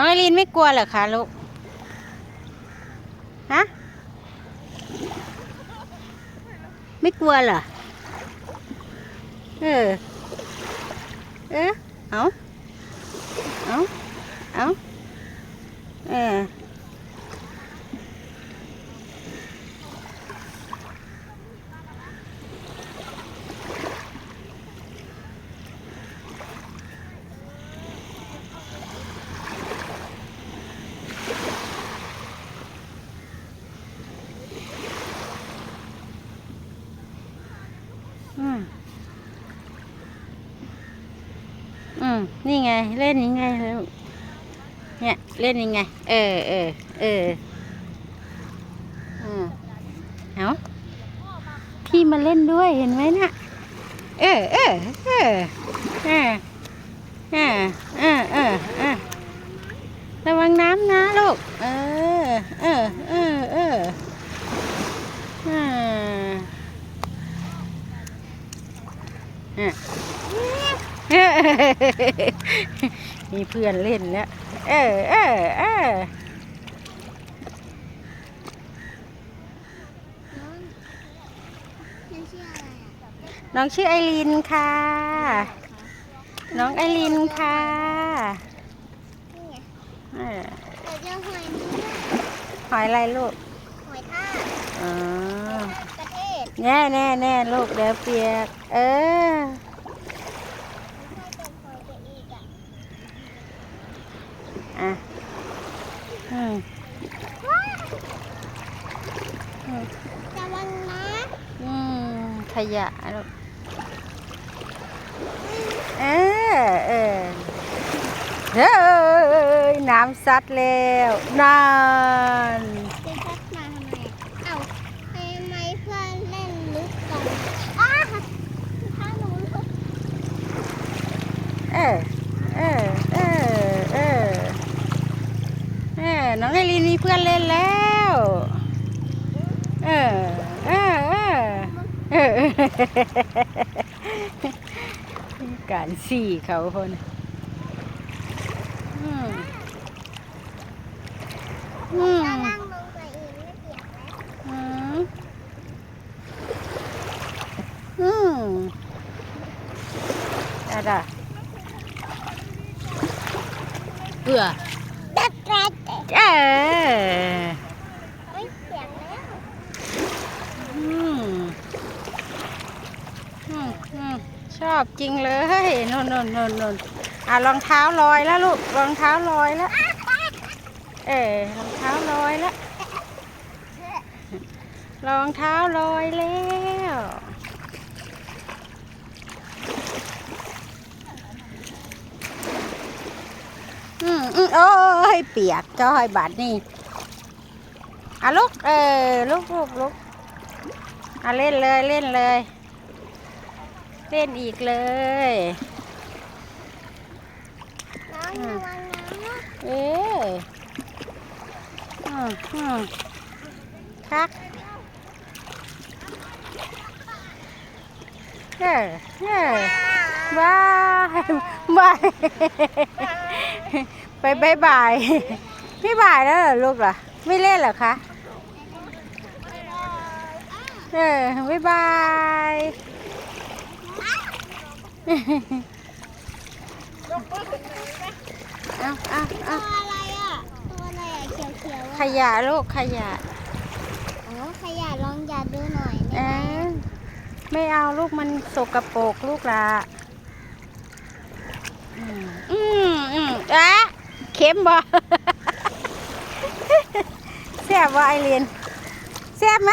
น้องไอรีนไม่กลัวเหรอคะลูก ฮะ ไม่กลัวเหรอ เออ เออเอาเอาเอาเออ อืมนี่ไง เล่นยังไงแล้วเนี่ย เล่นยังไง เออเออเออเอาพี่มาเล่นด้วยเห็นไหมนะ่ะเออเออเออเออเออเออเออเออระวังน้ำนะลูก เออเออเออเอออ่าอะ มีเพื่อนเล่นแล้ว เออเออเออน้องชื่ออะไรอะน้องชื่อไอรินค่ะ น้องไอรินค่ะนี่ไงเออเดี๋ยวเจอหอยนี้ด้วยหอยอะไรลูก หอยทากอ๋อ ประเทศ แน่แน่แน่ลูกเดี๋ยวเปียก เออ ไม่ใช่เป็นหอยตัวอีกอะ อะอืมอืมระวังนะอืมขยะลูกเออเออเฮ้ยน้ำซัดแล้วนานจะชัดมาทำไมเอ้าทำไมเพื่อนเล่นลึกจังอ้าถ้าหนูลึกเออเออ เออ เออ เออน้องไอรีนมีเพื่อนเล่นแล้ว เออเออเออเออการสี่เขาคนอืมอืมอืมอะไรเบื่อ เออไม่เออชอบจริงเลยนนนนนนนอะรองเท้าลอยแล้วลูกรองเท้าลอยแล้ว เออรองเท้าลอยแล้วรองเท้าลอยแล้ว อืมอืม โอ้ยเปียกจ้อยบาดนี่อะลูกเออลูกลูกลูกอะเล่นเลยเล่นเลย เล่นอีกเลยน้องระวังน้ำนะเอออืมอืมคักเออเออบายบาย ไปบายบายไม่บายแล้วเหรอลูกเหรอไม่เล่นเหรอคะเออบายบายเอาเอาเอาตัวอะไรอะ ตัวอะไรอะเขียวเขียวๆขอะยะลูกขยะอ๋อขยะลองหยาดดูหน่อยเอได้ไหมอไม่เอาลูกมันสกปรกลูกละอืมอืมอืมอะ เข็มบ่แซ่บบ่ไอเรียนแซ่บไหม